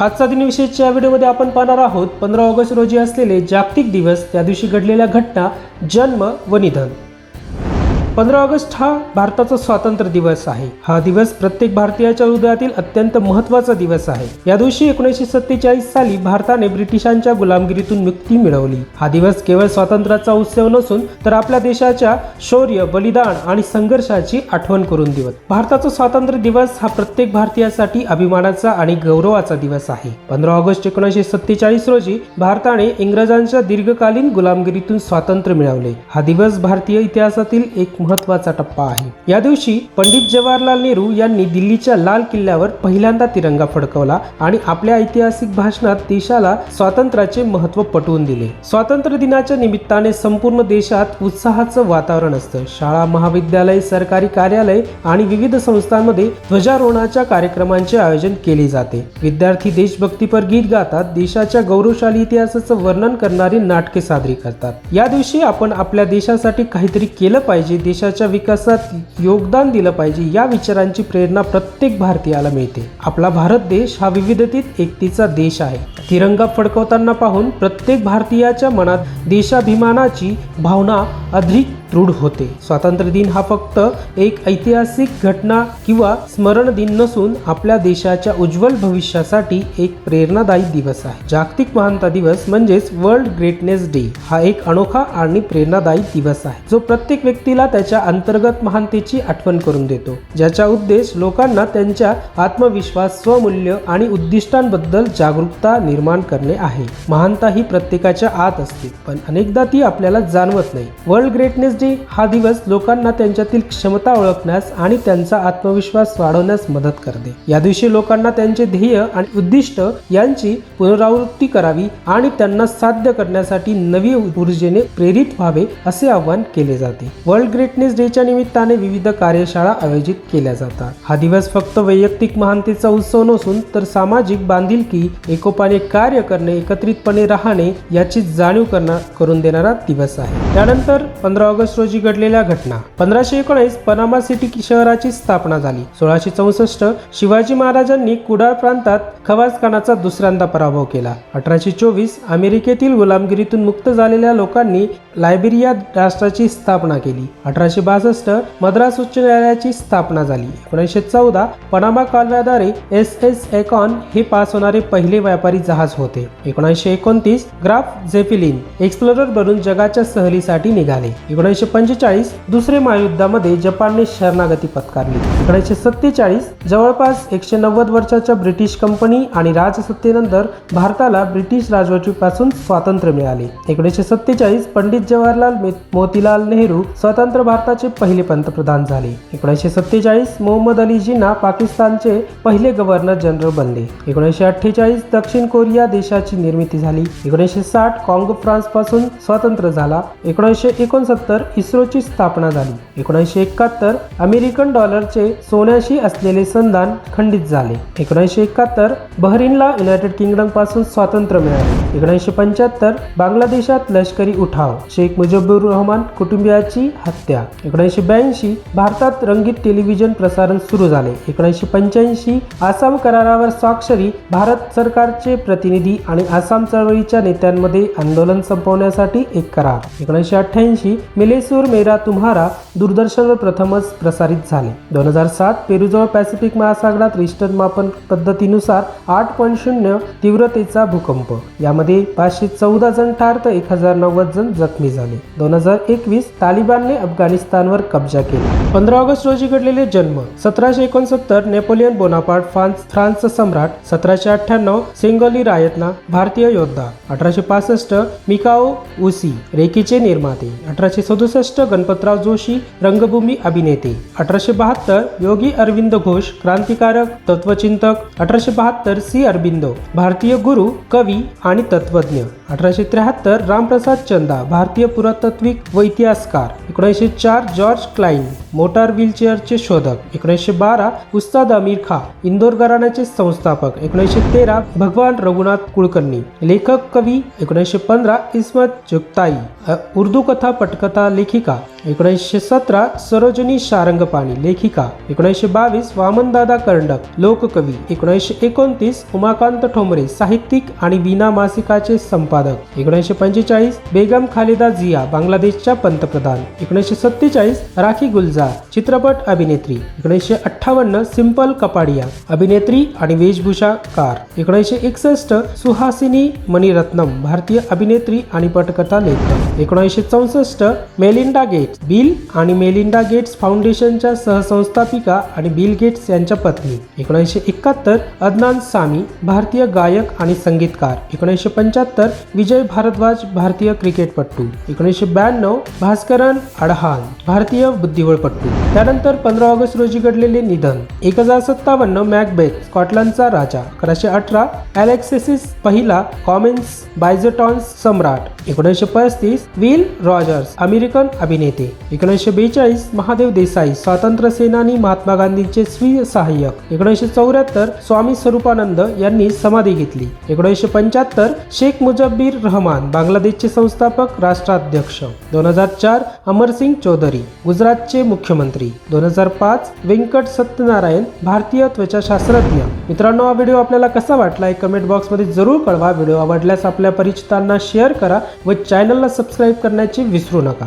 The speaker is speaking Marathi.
आजचा दिनविशेषच्या व्हिडिओमध्ये आपण पाहणार आहोत पंधरा ऑगस्ट रोजी असलेले जागतिक दिवस त्या दिवशी घडलेल्या घटना जन्म व निधन. पंधरा ऑगस्ट हा भारताचा स्वातंत्र्य दिवस आहे. हा दिवस प्रत्येक भारतीयाच्या हृदयातील अत्यंत महत्त्वाचा दिवस आहे. या दिवशी एकोणीसशे सत्तेचाळीस साली भारताने ब्रिटिशांच्या गुलामगिरीतून मुक्ती मिळवली. हा दिवस केवळ स्वातंत्र्याचा उत्सव नसून तर आपल्या देशाच्या शौर्य बलिदान आणि संघर्षाची आठवण करून दिवस भारताचा स्वातंत्र्य दिवस हा प्रत्येक भारतीयासाठी अभिमानाचा आणि गौरवाचा दिवस आहे. पंधरा ऑगस्ट एकोणीसशे सत्तेचाळीस रोजी भारताने इंग्रजांच्या दीर्घकालीन गुलामगिरीतून स्वातंत्र्य मिळवले. हा दिवस भारतीय इतिहासातील एक महत्त्वाचा टप्पा आहे. या दिवशी पंडित जवाहरलाल नेहरू यांनी दिल्लीच्या लाल किल्ल्यावर पहिल्यांदा तिरंगा फडकवला आणि आपल्या ऐतिहासिक भाषणात देशाला स्वातंत्र्याचे महत्त्व पटवून दिले. स्वातंत्र्य दिनाच्या निमित्ताने संपूर्ण देशात उत्साहाचं वातावरण असतं. शाळा महाविद्यालय सरकारी कार्यालय आणि विविध संस्थांमध्ये ध्वजारोहणाच्या कार्यक्रमांचे आयोजन केले जाते. विद्यार्थी देशभक्तीपर गीत गातात देशाच्या गौरवशाली इतिहासाचं वर्णन करणारी नाटके सादरी करतात. या दिवशी आपण आपल्या देशासाठी काहीतरी केलं पाहिजे देशाच्या विकासात योगदान दिलं पाहिजे या विचारांची प्रेरणा प्रत्येक भारतीयाला मिळते. आपला भारत देश हा विविधतेत एकतेचा देश आहे. तिरंगा फडकवताना पाहून प्रत्येक भारतीयाच्या मनात देशाभिमानाची भावना अधिक दृढ होते. स्वातंत्र्य दिन हा फक्त एक ऐतिहासिक घटना किंवा स्मरण दिन नसून आपल्या देशाच्या उज्ज्वल भविष्यासाठी एक प्रेरणादायी दिवस आहे. जागतिक महानता दिवस म्हणजेच वर्ल्ड ग्रेटनेस डे हा एक अनोखा आणि प्रेरणादायी दिवस आहे जो प्रत्येक व्यक्तीला त्याच्या अंतर्गत महानतेची आठवण करून देतो. ज्याचा उद्देश लोकांना त्यांच्या आत्मविश्वास स्वमूल्य आणि उद्दिष्टांबद्दल जागरूकता निर्माण करणे आहे. महानता ही प्रत्येकाच्या आत असते पण अनेकदा ती आपल्याला जाणवत नाही. वर्ल्ड ग्रेटनेस डे हा दिवस लोकांना त्यांच्यातील क्षमता ओळखण्यास आणि त्यांचा आत्मविश्वास वाढवण्यास मदत करते. या दिवशी लोकांना त्यांचे ध्येय आणि उद्दिष्ट यांची पुनरावृत्ती करावी आणि त्यांना साध्य करण्यासाठी नवी ऊर्जेने प्रेरित व्हावे असे आवाहन केले जाते. वर्ल्ड ग्रेटनेस डेच्या निमित्ताने विविध कार्यशाळा आयोजित केल्या जातात. हा दिवस फक्त वैयक्तिक महानतेचा उत्सव नसून तर सामाजिक बांधिलकी एकोपाने कार्य करणे एकत्रितपणे राहणे याची जाणीव करणार करून देणारा दिवस आहे. त्यानंतर पंधरा ऑगस्ट रोजी घडलेल्या घटना. पंधराशे एकोणीस पनामा सिटी शहराची स्थापना झाली. सोळाशे चौसष्ट शिवाजी महाराजांनी कुडाळ प्रांतात खवासखानाचा दुसऱ्यांदा पराभव केला. अठराशे चोवीस अमेरिकेतील गुलामगिरीतून मुक्त झालेल्या लोकांनी लायबेरिया राष्ट्राची स्थापना केली. अठराशे बासष्ट मद्रास उच्च न्यायालयाची स्थापना झाली. एकोणीसशे चौदा पनामा कालव्याद्वारे एस एस एकॉन हे पास होणारे पहिले व्यापारी जहाज होते. एकोणीसशे एकोणतीस ग्राफ झेफिलिन एक्सप्लोरर बनून जगाच्या सहलीसाठी निघाले. एकोणीसशे पंचेचाळीस दुसरे महायुद्धामध्ये जपानने शरणागती पत्कारली. एकोणीसशे सत्तेचाळीस जवळपास एकशे नव्वद वर्षाच्या ब्रिटिश कंपनी आणि राजसत्तेनंतर भारताला ब्रिटिश राजवटीपासून स्वातंत्र्य मिळाले. एकोणीसशे सत्तेचाळीस पंडित जवाहरलाल मोतीलाल नेहरू स्वतंत्र भारताचे पहिले पंतप्रधान झाले. एकोणीसशे सत्तेचाळीस मोहम्मद अली जिन्ना पाकिस्तानचे पहिले गव्हर्नर जनरल बनले. एकोणीसशे अठ्ठेचाळीस दक्षिण कोरिया देशाची निर्मिती झाली. एकोणीसशे साठ काँगो फ्रान्सपासून स्वतंत्र झाला. एकोणीसशे एकोणसत्तर इस्रोची स्थापना झाली. एकोणीसशे एकाहत्तर अमेरिकन डॉलरचे सोन्याशी असलेले संधान खंडित झाले. एकोणीसशे एकाहत्तर बहरीनला युनायटेड किंगडमपासून स्वातंत्र्य मिळाले. एकोणीसशे पंच्याहत्तर बांगलादेशात लष्करी उठाव. शेख मुजीबुर रहमान कुटुंबियाची हत्या. एकोणीसशे ब्याऐंशी भारतात रंगीत टेलिव्हिजन प्रसारण सुरू झाले. एकोणीसशे पंच्याऐंशी आसाम करारावर स्वाक्षरी भारत सरकारचे प्रतिनिधी आणि आसाम चळवळीच्या नेत्यांमध्ये आंदोलन संपवण्यासाठी एक करार. एकोणीसशे अठ्ठ्याऐंशी मिलेसूर मेरा तुम्हारा दूरदर्शनवर प्रथमच प्रसारित झाले. दोन हजार सात पेरूजवळ पॅसिफिक महासागरात रिस्टर मापन पद्धतीनुसार आठ पॉईंट शून्य तीव्रतेचा भूकंप. यामध्ये पाचशे चौदा जण ठार तर एक हजार नव्वद जण जखमी झाले. दोन हजार एकवीस तालिबानने अफगाणिस्तानवर कब्जा केला. पंधरा ऑगस्ट रोजी घडलेले जन्म. सतराशे एकोणसत्तर नेपोलियन बोनापार्ट फ्रान्स फ्रान्सचा सम्राट सतराशे अठ्ठ्याण्णव सिंगोली रायतना भारतीय योद्धा अठराशे पासष्ट मिकाओ उसी रेकीचे निर्माते अठराशे सदुसष्ट गणपतराव जोशी रंगभूमी अभिनेते अठराशे बहात्तर योगी अरविंद घोष क्रांतिकारक तत्वचिंतक अठराशे बहात्तर तर सी अरबिंदो भारतीय गुरु कवी आणि तत्वज्ञ. अठराशे त्र्याहत्तर रामप्रसाद चंदा भारतीय पुरातत्विक व इतिहासकार. एकोणीसशे चार जॉर्ज क्लाइन मोटार व्हीलचेअरचे शोधक. एकोणीसशे बारा उस्ताद अमीर खा इंदोर घराण्याचे संस्थापक. एकोणीसशे तेरा भगवान रघुनाथ कुलकर्णी. लेखक कवी. एकोणीसशे पंधरा इस्मत जुगताई. उर्दू कथा पटकथा लेखिका. एकोणीसशे सतरा सरोजनी शारंगपाणी लेखिका. एकोणीसशे बावीस वामनदादा करंडक लोककवी. एकोणीसशे एकोणतीस उमाकांत ठोंबरे साहित्यिक आणि विना मासिकाचे संपादक. एकोणीसशे पंचेचाळीस बेगम खालिदा जिया बांगलादेशच्या पंतप्रधान. एकोणीसशे सत्तेचाळीस राखी गुलजार चित्रपट अभिनेत्री. एकोणीसशे अठ्ठावन्न सिंपल कपाडिया अभिनेत्री आणि वेशभूषाकार एकोणीसशे एकसष्ट सुहासिनी मणिरत्नम भारतीय अभिनेत्री आणि पटकथा लेखक. एकोणीसशे चौसष्ट मेलिंडा गेट्स बिल आणि मेलिंडा गेट्स फाउंडेशनच्या सहसंस्थापिका आणि बिल गेट्स यांच्या पत्नी. एकोणीसशे एकाहत्तर अदनान सामी भारतीय गायक आणि संगीतकार. एकोणीसशे पंच्याहत्तर विजय भारद्वाज भारतीय क्रिकेटपटू. एकोणीसशे ब्याण्णव भास्करन अडहान भारतीय बुद्धिबळपटू. त्यानंतर पंधरा ऑगस्ट रोजी घडलेले निधन. एक हजार सत्तावन्न मॅकबेथ स्कॉटलंडचा राजा. अकराशे अठरा अलेक्सेसिस पहिला कॉमेन्स बायझटॉन्स सम्राट. एकोणीसशे पस्तीस विल रॉजर्स अमेरिकन अभिनेते. एकोणीसशे बेचाळीस महादेव देसाई स्वातंत्र्य सेनानी महात्मा गांधींचे स्वीय सहाय्यक. एकोणीसशे चौऱ्याहत्तर स्वामी स्वरूपानंद यांनी समाधी घेतली. एकोणीसशे पंच्याहत्तर शेख मुजब मुजब्बीर रहमान बांगलादेशचे संस्थापक राष्ट्राध्यक्ष. दोन हजार चार अमरसिंग चौधरी गुजरातचे मुख्यमंत्री. दोन हजार पाच व्यंकट सत्यनारायण भारतीय त्वचाशास्त्रज्ञ. मित्रांनो हा व्हिडिओ आपल्याला कसा वाटला एक कमेंट बॉक्समध्ये जरूर कळवा. व्हिडिओ आवडल्यास आपल्या परिचितांना शेअर करा व चॅनलला सबस्क्राईब करण्याचे विसरू नका.